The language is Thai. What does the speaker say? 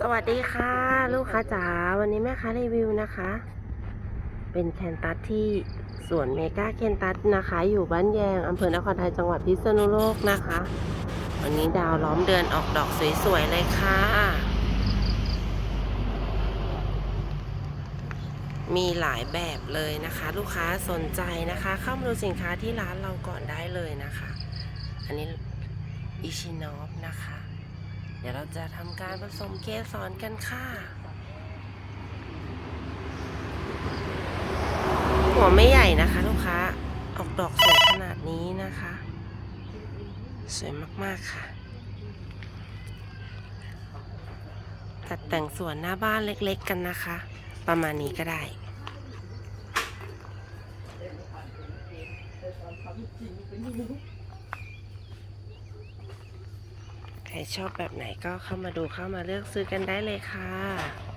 สวัสดีค่ะ ลูกค้าจ๋าวันนี้แม่ค้ารีวิวนะคะ เป็นแคนตัสที่สวนเมกาแคนตัสนะคะ อยู่บ้านแยงอำเภอนครไทยจังหวัดพิษณุโลกนะคะ วันนี้ดาวล้อมเดือนออกดอกสวยๆเลยค่ะ มีหลายแบบเลยนะคะ ลูกค้าสนใจนะคะ เข้ามาดูสินค้าที่ร้านเราก่อนได้เลยนะคะ อันนี้อิชินอฟนะคะ ดี๋ยวเราจะทำการผสมเกสรกันค่ะ หัวไม่ใหญ่นะคะลูกค้า ออกดอกสวยขนาดนี้นะคะ สวยมากๆค่ะ ตัดแต่งสวนหน้าบ้านเล็กๆกันนะคะ ประมาณนี้ก็ได้ใครชอบแบบไหนก็เข้ามาดูเข้ามาเลือกซื้อกันได้เลยค่ะ